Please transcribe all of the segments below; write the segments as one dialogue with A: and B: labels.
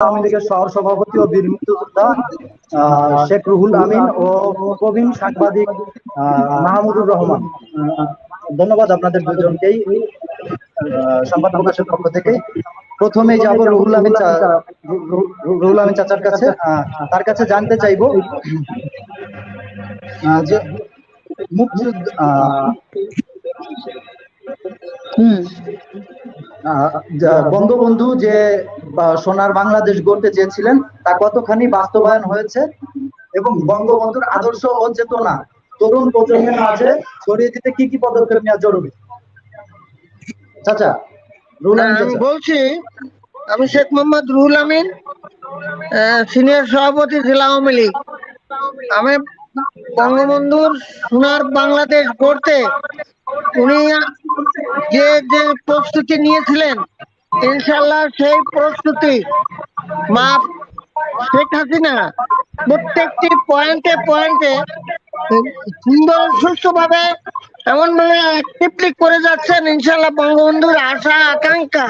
A: আওয়ামী লীগের শহর সভাপতি ও বীর মুক্তিযোদ্ধা শেখ রুহুল আমিন ও প্রবীণ সাংবাদিক মাহমুদুর রহমান। ধন্যবাদ আপনাদের দুজনকেই সংবাদ প্রকাশের পক্ষ থেকে। প্রথমে যাব রুহুল আমিন রুহুল আমিন চাচার কাছে। তার কাছে জানতে চাইব যে মুক্তিযুদ্ধ যা- বঙ্গবন্ধু যে সোনার বাংলাদেশ গড়তে চেয়েছিলেন তা কতখানি বাস্তবায়ন হয়েছে? এবং বঙ্গবন্ধুর আদর্শ ও চেতনা তরুণ প্রজন্মের মাঝে ছড়িয়ে দিতে কি কি পদক্ষেপ নেওয়া জরুরি? চাচা
B: আমি বলছি আমি শেখ মোহাম্মদ রুহুল আমিন সিনিয়র সভাপতি জেলা আওয়ামী লীগ। আমি বঙ্গবন্ধুর সোনার বাংলাদেশ গড়তে উনি যে যে প্রস্তুতি নিয়েছিলেন ইনশাল্লাহ সেই প্রস্তুতি মা শেখ হাসিনা প্রত্যেকটি পয়েন্টে পয়েন্টে সুন্দর সুস্থভাবে এমন ভাবে অ্যাক্টিভলি করে যাচ্ছেন ইনশাল্লাহ বঙ্গবন্ধুর আশা আকাঙ্ক্ষা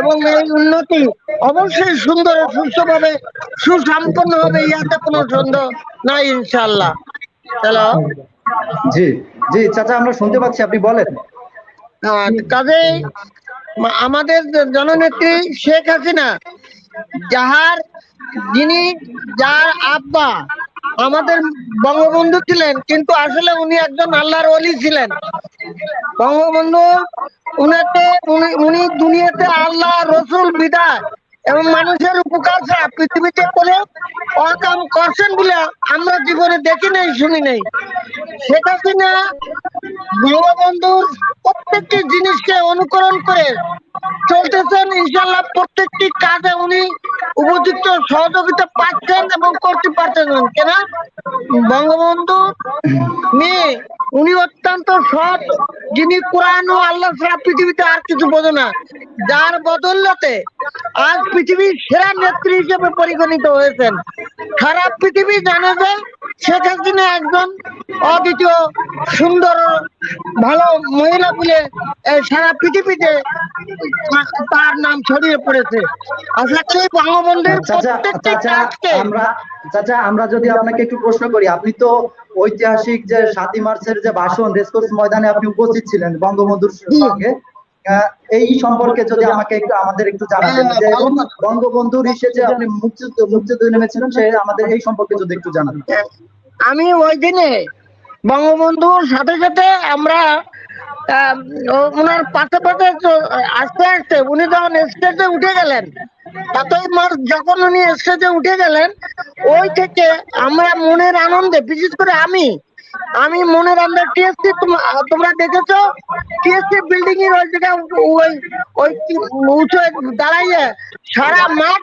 B: এবং এই উন্নতি অবশ্যই সুন্দর ও সুস্থভাবে সুসম্পন্ন হবে ইয়াতে কোনো সন্দেহ নাই ইনশাল্লাহ হ্যালো?
A: জি জি চাচা আমরা শুনতে পাচ্ছি আপনি বলেন।
B: কাজেই আমাদের জননেত্রী শেখ হাসিনা যাহার যিনি যার আব্বা আমাদের বঙ্গবন্ধু ছিলেন, কিন্তু আসলে উনি একজন আল্লাহর অলি ছিলেন। বঙ্গবন্ধু, উনাকে উনি দুনিয়াতে আল্লাহ, রসুল বিদায় এবং মানুষের উপকার ছাড়া পৃথিবীতে কোনো অকাম করছেন বলে আমরা জীবনে দেখি নাই, শুনি নাই। শেখ হাসিনা বঙ্গবন্ধুর প্রত্যেকটি জিনিসকে অনুকরণ করে চলতেছেন। ইনশাল্লাহ প্রত্যেকটি কাজে উনি উপযুক্ত সহযোগিতা পাচ্ছেন এবং করতে পারছেন কেন? বঙ্গবন্ধু মেয়ে উনি অত্যন্ত সৎ। যিনি কোরআন ও আল্লাহ ছাড়া পৃথিবীতে আর কিছু বোঝে না। যার বদলতে আজ পৃথিবীর সেরা নেত্রী হিসেবে পরিগণিত হয়েছেন। সারা পৃথিবী জানে যে শেখ হাসিনা একজন অদ্বিতীয় সুন্দর ভালো মহিলা বলে এই সারা পৃথিবীতে তার নাম ছড়িয়ে পড়েছে। আশা করি বঙ্গবন্ধুর প্রত্যেকটি
A: আমরা চাচা আমরা যদি আপনাকে একটু প্রশ্ন করি আপনি তো ঐতিহাসিক যে সাতই মার্চের যে ভাষণ রেসকোর্স ময়দানে আপনি উপস্থিত ছিলেন বঙ্গবন্ধুর সঙ্গে। এই সম্পর্কে যদি আমাকে একটু আমাদের একটু জানাতেন
B: হ্যাঁ,
A: যে বঙ্গবন্ধুর হিসেবে যে আপনি মুক্তিযুদ্ধ মুক্তিযুদ্ধ নেমেছিলেন সে আমাদের এই সম্পর্কে যদি একটু জানাবেন
B: আমি ওই দিনে বঙ্গবন্ধুর সাথে সাথে আমরা ওনার পাশে পাশে আস্তে আস্তে উনি যখন স্টেজে উঠে গেলেন, সাতই মার্চ যখন উনি স্টেজে উঠে গেলেন, ওই থেকে আমরা মনের আনন্দে, বিশেষ করে আমি আমি মনের আনন্দে টিএসসি তোমরা দেখেছ? টিএসসি বিল্ডিং এর ওই জায়গায় ওই ওই উঁচু দাঁড়াইয়ে সারা মাঠ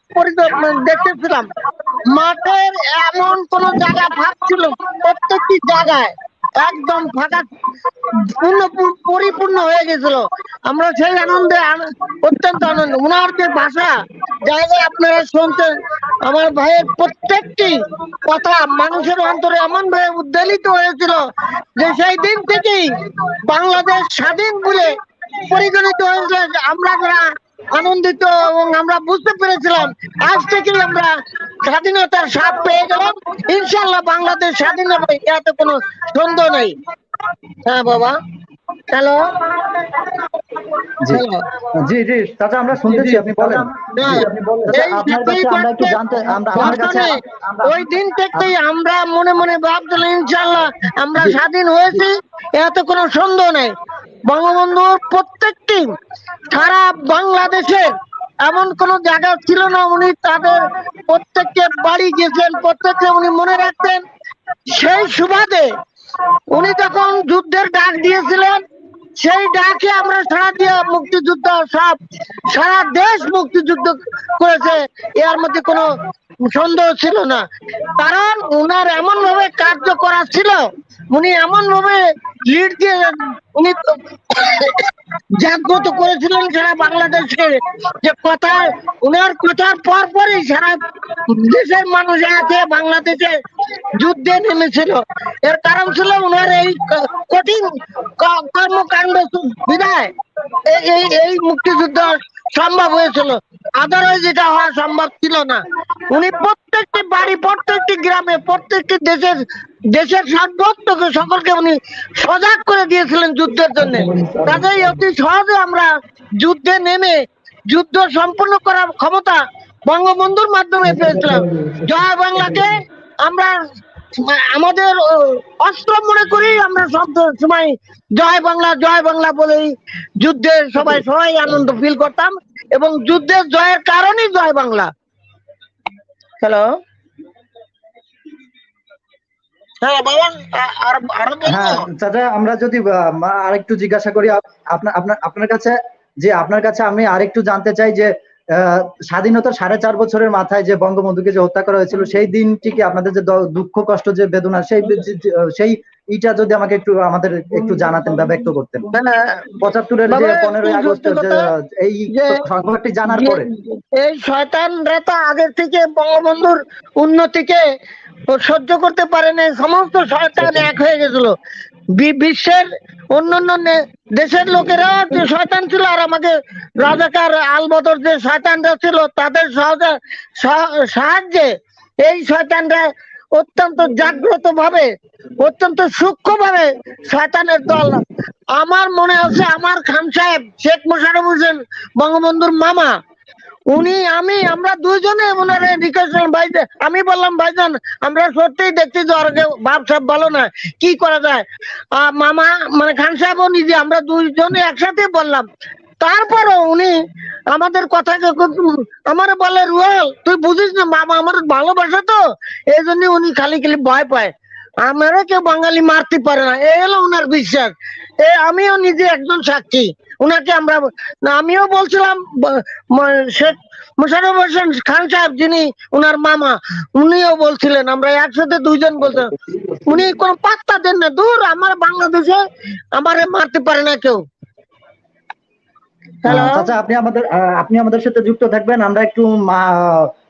B: দেখতেছিলাম। মাঠের এমন কোন জায়গা ফাঁক ছিল প্রত্যেকটি জায়গায়। একদম ফাঁকা, পূর্ণ, পরিপূর্ণ হয়ে গেছিল। আমরা সেই আনন্দে অত্যন্ত আনন্দ। ওনার যে ভাষা জায়গায় আপনারা শুনছেন আমার ভাইয়ের প্রত্যেকটি কথা মানুষের অন্তরে এমন ভাবে উদ্বেলিত হয়েছিল যে সেই দিন থেকেই বাংলাদেশ স্বাধীন বলে পরিগণিত হয়েছিল যে আমরা যারা আনন্দিত এবং আমরা বুঝতে পেরেছিলাম আজ থেকে আমরা স্বাধীনতার স্বাদ পেয়ে গেলাম। ইনশাল্লাহ বাংলাদেশ স্বাধীন হবে, এতে কোনো সন্দেহ নেই। হ্যাঁ বাবা। হ্যালো?
A: জি। জি জি চাচা আমরা শুনতেছি আপনি বলেন। জি, আপনি বলেন। চাচা,
B: এই
A: আপনার কাছে আমরা একটু জানতে আমরা আমার কাছে
B: ওই দিন থেকেই আমরা মনে মনে ভাবছিলাম ইনশাল্লাহ আমরা স্বাধীন হয়েছি এতে কোনো সন্দেহ নেই। বঙ্গবন্ধুর প্রত্যেকটি সারা বাংলাদেশের এমন কোন জায়গা ছিল না উনি তাদের প্রত্যেককে বাড়ি গেছেন প্রত্যেককে উনি মনে রাখতেন। সেই সুবাদে উনি যখন যুদ্ধের ডাক দিয়েছিলেন, সেই ডাকে আমরা সারা দিয়ে মুক্তিযুদ্ধ সব, সারা দেশ মুক্তিযুদ্ধ করেছে, এর মধ্যে কোনো সন্দেহ ছিল না। কারণ উনার এমন ভাবে কার্য করা ছিল উনি এমন ভাবে লিড দিয়ে উনি জাগ্রত করেছিলেন সারা বাংলাদেশকে যে কথা উনার কথার পর পরই সারা দেশের মানুষ আছে বাংলাদেশে যুদ্ধে নেমেছিল। এর কারণ ছিল উনার এই কঠিন কর্মকাণ্ড বিদায়। এই এই মুক্তিযুদ্ধ সম্ভব হয়েছিল। আদারওয়াইজ এটা হওয়া সম্ভব ছিল না। উনি প্রত্যেকটি বাড়ি, প্রত্যেকটি গ্রামে, প্রত্যেকটি দেশের দেশের সর্বত্রকে সকলকে উনি সজাগ করে দিয়েছিলেন যুদ্ধের জন্য। কাজেই অতি সহজে আমরা যুদ্ধে নেমে, যুদ্ধ সম্পূর্ণ করার ক্ষমতা বঙ্গবন্ধুর মাধ্যমে পেয়েছিলাম। জয় বাংলাকে আমরা, আমাদের অস্ত্র মনে করি আমরা সব সময় জয় বাংলা জয় বাংলা বলেই যুদ্ধে সবাই সবাই আনন্দ ফিল করতাম এবং যুদ্ধের জয়ের কারণেই জয় বাংলা। হ্যালো হ্যাঁ
A: হ্যাঁ চাচা আমরা যদি আরেকটু জিজ্ঞাসা করি আপনার আপনার আপনার কাছে যে আপনার কাছে আমি আরেকটু জানতে চাই যে স্বাধীনতার সাড়ে চার বছরের মাথায় যে বঙ্গবন্ধুকে যে হত্যা করা হয়েছিল সেই দিনটিকে আপনাদের যে দুঃখ কষ্ট যে বেদনা সেই সেই ইটা যদি আমাকে একটু আমাদের একটু জানাতেন বা ব্যক্ত করতেন। পঁচাত্তরের যে পনেরোই আগস্ট এই সংবাদটি জানার পরে।
B: এই শয়তানরা তো আগের থেকে বঙ্গবন্ধুর উন্নতিকে সহ্য করতে পারে না সমস্ত শয়তান এক হয়ে গেছিল। বিশ্বের অন্যান্য দেশের লোকেরা যে শয়তান ছিল আর আমাকে রাজাকার আলবদর যে শয়তানরা ছিল তাদের সহজে সাহায্যে এই শয়তানরা অত্যন্ত জাগ্রত ভাবে অত্যন্ত সূক্ষ্ম ভাবে শয়তানের দল। আমার মনে হচ্ছে আমার খান সাহেব, শেখ মোশারফ হোসেন বঙ্গবন্ধুর মামা। উনি, আমি, আমরা দুইজনে ওনারে রিকোয়েস্ট ভাই আমি বললাম, ভাইজান, আমরা সত্যিই দেখছি যে যে ভাব সব ভালো না কি করা যায়? মামা মানে খান সাহেবও নিজে, আমরা দুইজনে একসাথে বললাম তারপরও উনি আমাদের কথাকে আমার বলে রুয়াল তুই বুঝিস না মামা আমার ভালোবাসা তো। এই জন্য উনি খালি খালি ভয় পায়। আমরা কেউ বাঙালি মারতে পারে না। এই হলো ওনার বিশ্বাস। এ আমিও নিজে একজন সাক্ষী। উনাকে আমরা আমিও বলছিলাম শেখ মুশারফ হোসেন খান সাহেব যিনি, উনার মামা, উনিও বলছিলেন, আমরা একসাথে দুইজন বলতাম উনি কোনো পাত্তা দেন না। দূর, আমার বাংলাদেশে আমারে মারতে পারে না কেউ।
A: চাচা আপনি আমাদের আপনি আমাদের সাথে যুক্ত থাকবেন। আমরা একটু মা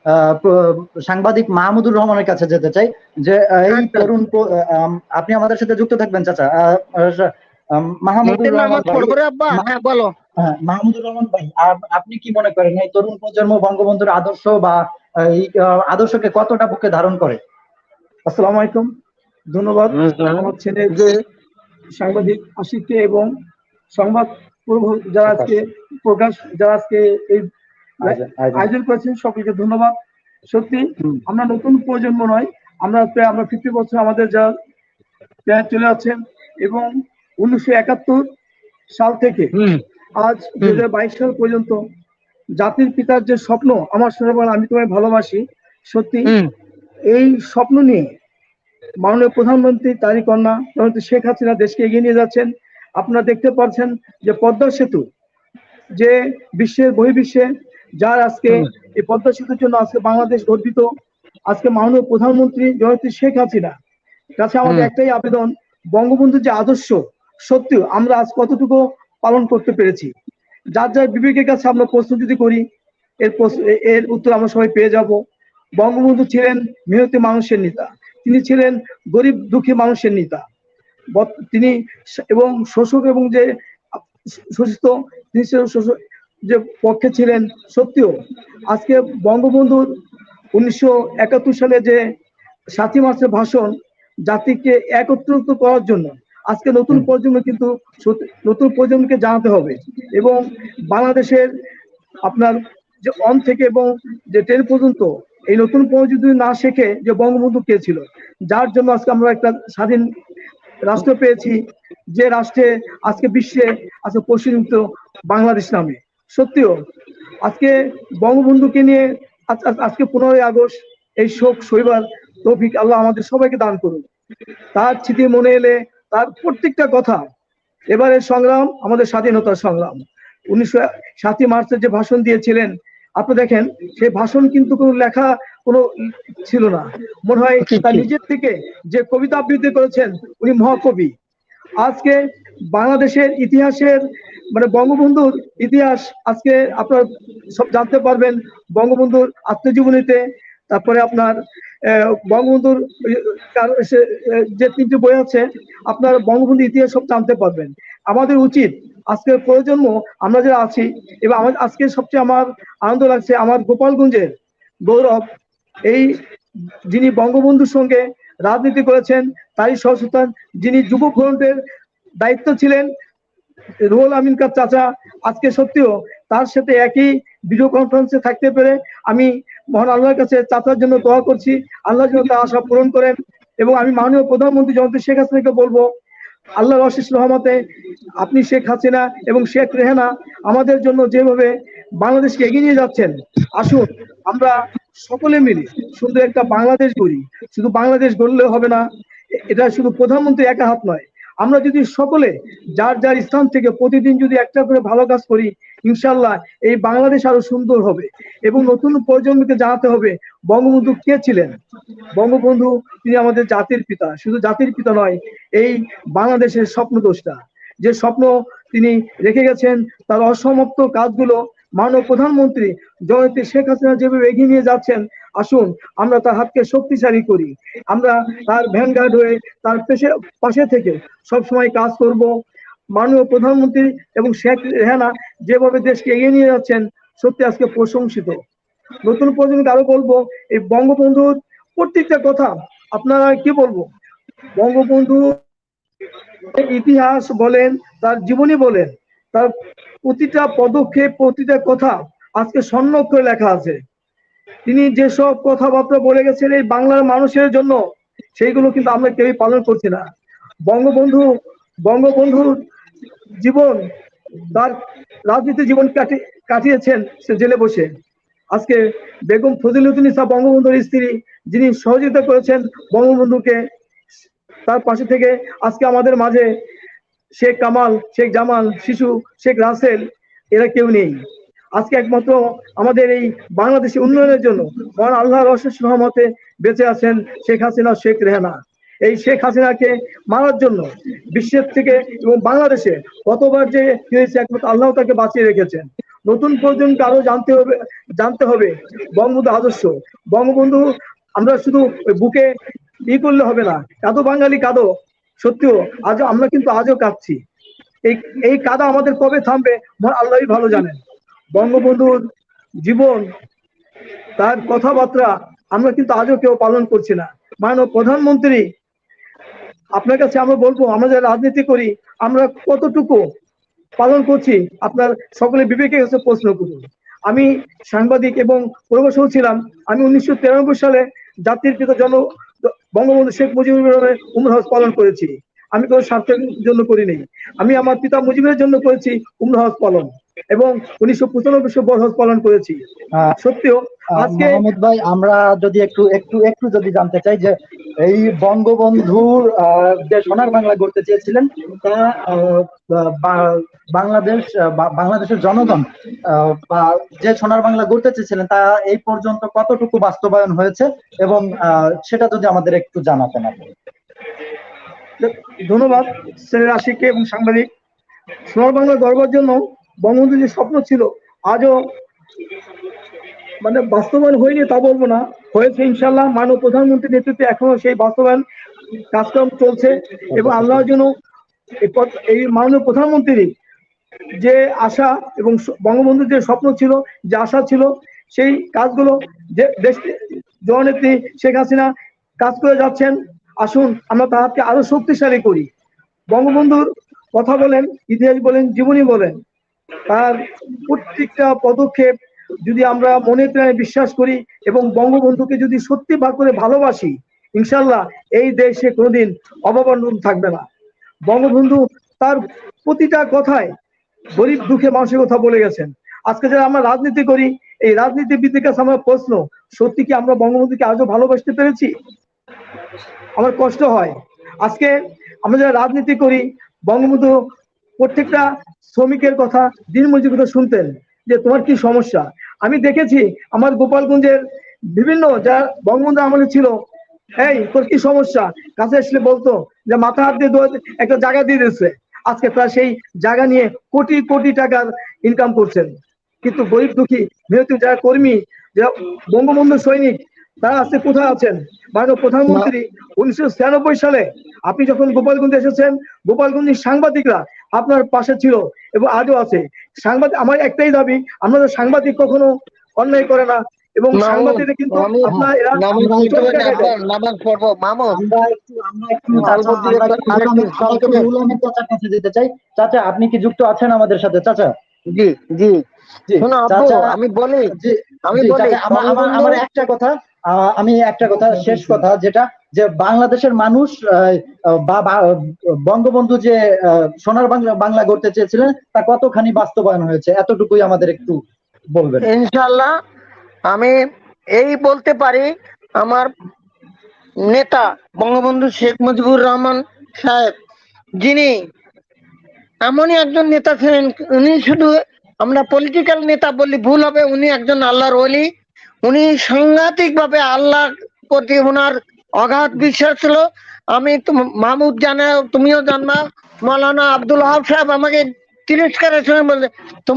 A: আহ, প্র- সাংবাদিক মাহমুদুর রহমানের কাছে যেতে চাই। যে এই
B: আচ্ছা।
A: তরুণ আপনি আমাদের সাথে যুক্ত থাকবেন চাচা। মাহমুদুর রহমান
B: হ্যাঁ বলো।
A: হ্যাঁ, মাহমুদুর রহমান ভাই আপনি কি মনে করেন এই তরুণ প্রজন্ম বঙ্গবন্ধুর আদর্শ বা এই আদর্শকে কতটা বুকে ধারণ করে?
C: আসসালামু আলাইকুম। ধন্যবাদ। আমার ছেলে যে সাংবাদিক আশিককে এবং সংবাদ যারা আজকে প্রকাশ যারা আজকে এই আয়োজন করেছেন সকলকে ধন্যবাদ। সত্যি আমরা নতুন প্রজন্ম নয় আমরা প্রায় আমরা ফিফটি বছর আমাদের যা প্রায় চলে আছেন এবং উনিশশো একাত্তর সাল থেকে আজ হাজার বাইশ সাল পর্যন্ত জাতির পিতার যে স্বপ্ন আমার সোনাবার আমি তোমায় ভালোবাসি সত্যি এই স্বপ্ন নিয়ে মাননীয় প্রধানমন্ত্রী তারই কন্যা শেখ হাসিনা দেশকে এগিয়ে নিয়ে যাচ্ছেন। আপনারা দেখতে পাচ্ছেন যে পদ্মা সেতু যে বিশ্বের বহির্বিশ্বে যার আজকে এই পদ্মা সেতুর জন্য আজকে বাংলাদেশ গর্বিত। আজকে মাননীয় প্রধানমন্ত্রী জননেত্রী শেখ হাসিনা কাছে আমাদের একটাই আবেদন বঙ্গবন্ধুর যে আদর্শ সত্যি আমরা আজ কতটুকু পালন করতে পেরেছি। যার যার বিবেকের কাছে আমরা প্রশ্ন যদি করি এর প্রশ্ন- এর উত্তর আমরা সবাই পেয়ে যাব। বঙ্গবন্ধু ছিলেন মেহনতি মানুষের নেতা তিনি ছিলেন গরিব দুঃখী মানুষের নেতা। তিনি এবং শোষক এবং যে শোষিত তিনি শোষক যে পক্ষে ছিলেন সত্যিও আজকে বঙ্গবন্ধুর উনিশশো একাত্তর সালে যে সাতই মার্চের ভাষণ জাতিকে একত্রিত করার জন্য আজকে নতুন প্রজন্ম কিন্তু নতুন প্রজন্মকে জানাতে হবে এবং বাংলাদেশের আপনার যে অন থেকে এবং যে টেন পর্যন্ত এই নতুন প্রজন্ম যদি না শেখে যে বঙ্গবন্ধু কে ছিল যার জন্য আজকে আমরা একটা স্বাধীন রাষ্ট্র পেয়েছি, যে রাষ্ট্রে আজকে বিশ্বে, আজকে পরিচিত বাংলাদেশ নামে। সত্যিও, আজকে বঙ্গবন্ধুকে নিয়ে আজ- আজ- আজকে পনেরোই আগস্ট এই শোক শৈবার তৌফিক আল্লাহ আমাদের সবাইকে দান করুন তার স্মৃতি মনে এলে তার প্রত্যেকটা কথা, এবারের সংগ্রাম, আমাদের স্বাধীনতার সংগ্রাম। উনিশশো সাতই মার্চের যে ভাষণ দিয়েছিলেন আপনি দেখেন সেই ভাষণ কিন্তু কোনো লেখা কোনো ছিল না। মনে হয় তার নিজের থেকে যে কবিতা আবৃত্তি করেছেন উনি মহাকবি। আজকে বাংলাদেশের ইতিহাসের মানে বঙ্গবন্ধুর ইতিহাস আজকে আপনার সব জানতে পারবেন বঙ্গবন্ধুর আত্মজীবনীতে। তারপরে আপনার বঙ্গবন্ধুর যে তিনটি বই আছে, আপনার বঙ্গবন্ধু ইতিহাস সব জানতে পারবেন। আমাদের উচিত, আজকের প্রজন্ম, আমরা যারা আছি, এবং আমার আজকে সবচেয়ে আমার আনন্দ লাগছে আমার গোপালগঞ্জের গৌরব। এই যিনি বঙ্গবন্ধুর সঙ্গে রাজনীতি করেছেন, তারই সহসন্তান যিনি যুব ফ্রন্টের দায়িত্ব ছিলেন, রুহুল আমিন কার চাচা, আজকে সত্যিও তার সাথে একই ভিডিও কনফারেন্সে থাকতে পেরে আমি মহান আল্লাহর কাছে চাচার জন্য দোয়া করছি। আল্লাহ যেন তার আশা পূরণ করেন এবং আমি মাননীয় প্রধানমন্ত্রী জনতা শেখ হাসিনাকে বলব, আল্লাহর অশেষ রহমতে আপনি শেখ হাসিনা এবং শেখ রেহানা আমাদের জন্য যেভাবে বাংলাদেশকে এগিয়ে নিয়ে যাচ্ছেন, আসুন আমরা সকলে মিলে শুধু একটা বাংলাদেশ গড়ি। শুধু বাংলাদেশ গড়লে হবে না এটা শুধু প্রধানমন্ত্রী একা হাত নয় আমরা যদি সকলে যার যার স্থান থেকে প্রতিদিন যদি একটা করে ভালো কাজ করি ইনশাল্লাহ এই বাংলাদেশ আরও সুন্দর হবে। এবং নতুন প্রজন্মকে জানাতে হবে, বঙ্গবন্ধু কে ছিলেন? বঙ্গবন্ধু তিনি আমাদের জাতির পিতা, শুধু জাতির পিতা নয়, এই বাংলাদেশের স্বপ্নদোষটা যে স্বপ্ন তিনি রেখে গেছেন, তার অসমাপ্ত কাজগুলো মাননীয় প্রধানমন্ত্রী জয়তী শেখ হাসিনা যেভাবে এগিয়ে নিয়ে যাচ্ছেন, আসুন আমরা তার হাতকে শক্তিশালী করি। আমরা তার ভ্যানগার্ড হয়ে তার পেশে, পাশে থেকে সবসময় কাজ করব। মাননীয় প্রধানমন্ত্রী এবং শেখ রেহানা যেভাবে দেশকে এগিয়ে নিয়ে যাচ্ছেন, সত্যি আজকে প্রশংসিত। নতুন প্রজন্মকে আরও বলব, এই বঙ্গবন্ধুর প্রত্যেকটা কথা আপনারা কি বলব? বঙ্গবন্ধু ইতিহাস বলেন, তার জীবনী বলেন তার প্রতিটা পদক্ষেপ, প্রতিটা কথা আজকে স্বর্ণ অক্ষরে লেখা আছে। তিনি যেসব কথাবার্তা বলে গেছেন এই বাংলার মানুষের জন্য, সেইগুলো কিন্তু আমরা কেউই পালন করছি না। বঙ্গবন্ধু বঙ্গবন্ধুর জীবন, তার রাজনীতি জীবন কাটি, কাটিয়েছেন সে জেলে বসে। আজকে বেগম ফজিলুদ্দিনিসা বঙ্গবন্ধুর স্ত্রী, যিনি সহযোগিতা করেছেন বঙ্গবন্ধুকে, তার পাশে থেকে আজকে আমাদের মাঝে শেখ কামাল, শেখ জামাল, শিশু, শেখ রাসেল, এরা কেউ নেই। আজকে একমাত্র আমাদের এই বাংলাদেশের উন্নয়নের জন্য মহান আল্লাহর অশেষ রহমতে বেঁচে আছেন শেখ হাসিনা শেখ রেহানা। এই শেখ হাসিনাকে মারার জন্য বিশ্বের থেকে এবং বাংলাদেশে কতবার যে একমাত্র আল্লাহ তাকে বাঁচিয়ে রেখেছেন। নতুন প্রজন্মকে আরও জানতে হবে জানতে হবে বঙ্গবন্ধু আদর্শ। বঙ্গবন্ধু আমরা শুধু বুকে ই করলে হবে না, কাঁদো বাঙালি কাঁদো। সত্যিও আজও আমরা কিন্তু আজও কাঁদছি। এই এই কাদা আমাদের কবে থামবে আল্লাহই ভালো জানেন। বঙ্গবন্ধুর জীবন, তার কথাবার্তা আমরা কিন্তু আজও কেউ পালন করছি না। মাননীয় প্রধানমন্ত্রী, আপনার কাছে আমরা বলব, আমরা যারা রাজনীতি করি, আমরা কতটুকু পালন করছি, আপনার সকলে বিবেকের কাছে প্রশ্ন করুন। আমি সাংবাদিক এবং প্রভাষক ছিলাম। আমি উনিশশো তিরানব্বই সালে জাতির পিতা জন বঙ্গবন্ধু শেখ মুজিবুর রহমানের উমর হজ পালন করেছি। আমি কোনো স্বার্থের জন্য করিনি। আমি আমার পিতা মুজিবের জন্য করেছি উমর হজ পালন এবং উনিশশো পঁচানব্বই বর হজ পালন করেছি। সত্যিও আজকে
A: ভাই আমরা যদি একটু একটু একটু যদি জানতে চাই যে এই বঙ্গবন্ধুর যে সোনার বাংলা গড়তে চেয়েছিলেন, তা বাংলাদেশ বাংলাদেশের জনগণ যে সোনার বাংলা গড়তে চেয়েছিলেন, তা এই পর্যন্ত কতটুকু বাস্তবায়ন হয়েছে? এবং সেটা যদি আমাদের একটু জানাতেন আপনি।
C: ধন্যবাদ শ্রেণির আশিককে এবং সাংবাদিক। সোনার বাংলা গড়বার জন্য বঙ্গবন্ধু যে স্বপ্ন ছিল, আজও মানে বাস্তবায়ন হয়নি তা বলব না। হয়েছে ইনশাল্লাহ মানব প্রধানমন্ত্রীর নেতৃত্বে এখনও সেই বাস্তবায়ন কাজকর্ম চলছে এবং আল্লাহর জন্য এই মাননীয় প্রধানমন্ত্রী যে আশা এবং বঙ্গবন্ধুর যে স্বপ্ন ছিল, যে আশা ছিল, সেই কাজগুলো যে দেশ জননেত্রী শেখ হাসিনা কাজ করে যাচ্ছেন, আসুন আমরা তাহাকে আরও শক্তিশালী করি। বঙ্গবন্ধুর কথা বলেন, ইতিহাস বলেন, জীবনী বলেন, তার প্রত্যেকটা পদক্ষেপ যদি আমরা মনে প্রাণে বিশ্বাস করি এবং বঙ্গবন্ধুকে যদি সত্যি ভাগ করে ভালোবাসি, ইনশাল্লাহ এই দেশে কোনোদিন অভাবনন থাকবে না। বঙ্গবন্ধু তার প্রতিটা কথায় গরিব দুঃখে মানুষের কথা বলে গেছেন। আজকে যারা আমরা রাজনীতি করি, এই রাজনীতিবিদদের কাছে আমার প্রশ্ন, সত্যি কি আমরা বঙ্গবন্ধুকে আজও ভালোবাসতে পেরেছি? আমার কষ্ট হয়। আজকে আমরা যারা রাজনীতি করি, বঙ্গবন্ধু প্রত্যেকটা শ্রমিকের কথা দিনমজুর কথা শুনতেন যে তোমার কি সমস্যা? আমি দেখেছি আমার গোপালগঞ্জের বিভিন্ন যা বঙ্গবন্ধু আমলে ছিল এই তোর কি সমস্যা? কাছে আসলে বলতো যে মাথা হাত দিয়ে একটা জায়গা দিয়ে দিচ্ছে আজকে তারা সেই জায়গা নিয়ে কোটি কোটি টাকার ইনকাম করছেন। কিন্তু গরিব দুঃখী মেহনতি যারা কর্মী যারা বঙ্গবন্ধু সৈনিক তারা আজকে কোথায় আছেন? মাননীয় প্রধানমন্ত্রী উনিশশো ছিয়ানব্বই সালে আপনি যখন গোপালগঞ্জে এসেছেন গোপালগঞ্জের সাংবাদিকরা আপনার পাশে ছিল এবং আজও আছে। সাংবাদিক আমার একটাই দাবি আমাদের সাংবাদিক কখনো অন্যায় করে না এবং কিন্তু আপনার এরা
B: অল্প
A: চাচা, যেতে চাই। আপনি কি যুক্ত আছেন আমাদের সাথে? চাচা?
B: জি জি। আমি বলি আমি বলি
A: আমার একটা কথা আমি একটা কথা শেষ কথা যেটা যে বাংলাদেশের মানুষ আহ, বা বা- বঙ্গবন্ধু যে আহ, সোনার বাংলা বাংলা গড়তে চেয়েছিলেন তা কতখানি বাস্তবায়ন হয়েছে? এতটুকুই আমাদের একটু বলবেন।
B: ইনশাল্লাহ আমি এই বলতে পারি আমার নেতা বঙ্গবন্ধু শেখ মুজিবুর রহমান সাহেব যিনি এমনই একজন নেতা ছিলেন উনি শুধু আমরা পলিটিক্যাল নেতা বললে ভুল হবে উনি একজন আল্লাহর ওলি। উনি সাংঘাতিক ভাবে আল্লাহ প্রতি ওনার অগাধ বিশ্বাস ছিল। আমি মাহমুদ জানা, তুমিও জানবা। মৌলানা আব্দুল হাব সাহেব আমাকে তিরস্কারের সঙ্গে বলছে